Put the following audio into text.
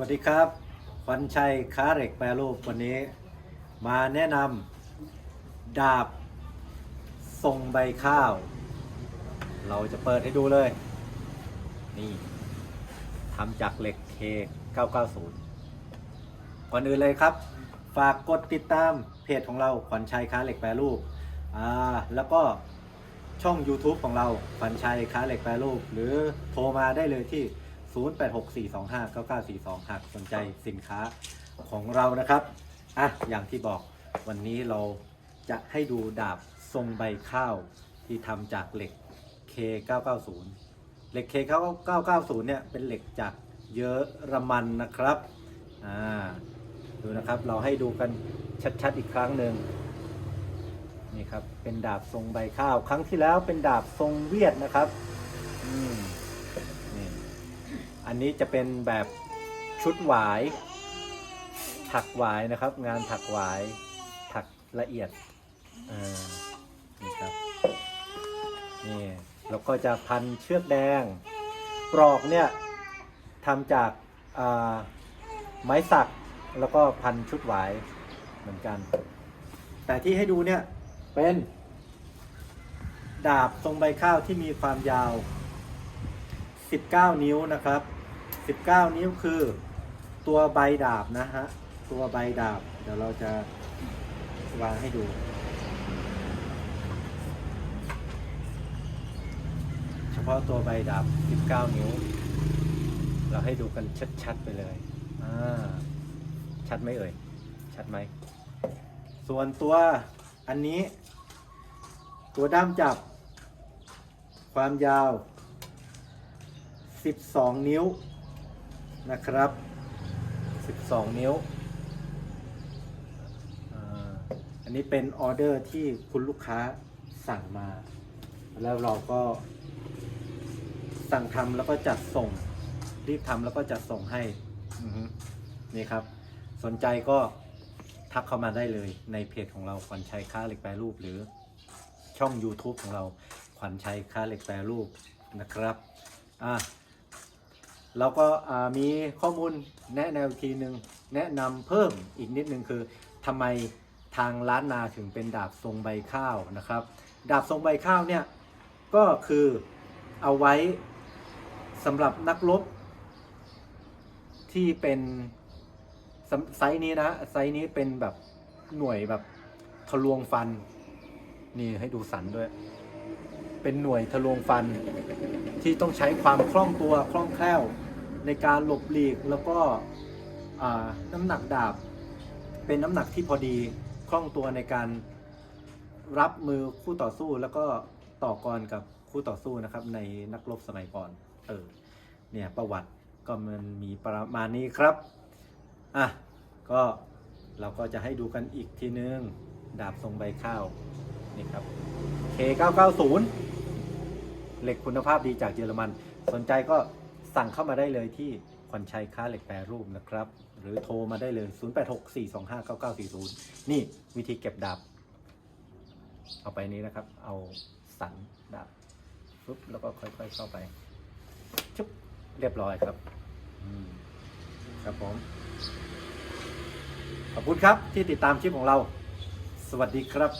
วัสดีครับขวัญชัยค้าเหล็กแปรรูปวันนี้ มาแนะนำดาบทรงใบข้าว เราจะเปิดให้ดูเลย นี่ทำจากเหล็ก K990 ก่อนอื่นเลยครับ ฝากกดติดตามเพจของเราขวัญชัยค้าเหล็กแปรรูปอ่าแล้วก็ช่อง YouTube ของเราขวัญชัยค้าเหล็กแปรรูป หรือโทรมาได้เลยที่ 0864259942 หากสนใจสินค้าของเรานะครับ อะ อย่างที่บอกวันนี้เราจะให้ดูดาบทรงใบข้าวที่ทำจากเหล็ก K990 เหล็ก K990 เนี่ยเป็นเหล็กจากเยอรมันนะครับ อ่า ดูนะครับเราให้ดูกันชัดๆอีกครั้งหนึ่งนี่ครับเป็นดาบทรงใบข้าว ครั้งที่แล้วเป็นดาบทรงเวียดนะครับ อืม อันนี้จะเป็นแบบชุดหวาย ถักหวายนะครับ งานถักหวาย ถักละเอียดนี่ครับนี่แล้วก็จะพันเชือกแดง ปลอกเนี่ยทำจากาไม้สักแล้วก็พันชุดหวายเหมือนกัน แต่ที่ให้ดูเนี่ยเป็น ดาบทรงใบข้าวที่มีความยาว 19 นิ้วนะครับ 19 นิ้วคือตัวใบดาบนะฮะ ตัวใบดาบ เดี๋ยวเราจะวางให้ดู เฉพาะตัวใบดาบ 19 นิ้ว เราให้ดูกันชัดๆไปเลย อ่า ชัดไหมเอ่ย ชัดไหม ส่วนตัวอันนี้ ตัวด้ามจับ ความยาว 12 นิ้วนะครับ 12 นิ้ว อันนี้เป็นออเดอร์ที่คุณลูกค้าสั่งมา แล้วเราก็สั่งทำแล้วก็จัดส่ง รีบทำแล้วก็จัดส่งให้นี่ครับ สนใจก็ทักเข้ามาได้เลยในเพจของเราขวัญชัยค้าเหล็กแปรรูปหรือช่อง YouTube ของเราขวัญชัยค้าเหล็กแปรรูปนะครับ อะ แล้วก็มีข้อมูลแนะแนวทีหนึ่งแนะนำเพิ่มอีกนิดนึงคือทำไมทางร้านนาถึงเป็นดาบทรงใบข้าวนะครับ ดาบทรงใบข้าวเนี่ยก็คือเอาไว้สำหรับนักรบที่เป็นไซส์นี้นะไซส์นี้เป็นแบบหน่วยแบบทะลวงฟัน นี่ให้ดูสันด้วย เป็นหน่วยทะลวงฟันที่ต้องใช้ความคล่องตัวคล่องแคล่ว ในการหลบหลีกแล้วก็น้ำหนักดาบ เป็นน้ำหนักที่พอดีคล่องตัวในการรับมือคู่ต่อสู้แล้วก็ต่อกรกับคู่ต่อสู้นะครับ ในนักรบสมัยก่อนเออเนี่ยประวัติก็มันมีประมาณนี้ครับอะก็เราก็จะให้ดูกันอีกทีนึง ดาบทรงใบข้าวนี่ครับ K990 เหล็กคุณภาพดีจากเยอรมัน สนใจก็ สั่งเข้ามาได้เลยที่ขวัญชัยค้าเหล็กแปรรูปนะครับ หรือโทรมาได้เลย 0864259940 นี่วิธีเก็บดาบ เอาไปนี้นะครับ เอาสันดาบปุ๊บแล้วก็ค่อยๆเข้าไปชุบเรียบร้อยครับครับผม ขอบคุณครับที่ติดตามคลิปของเรา สวัสดีครับ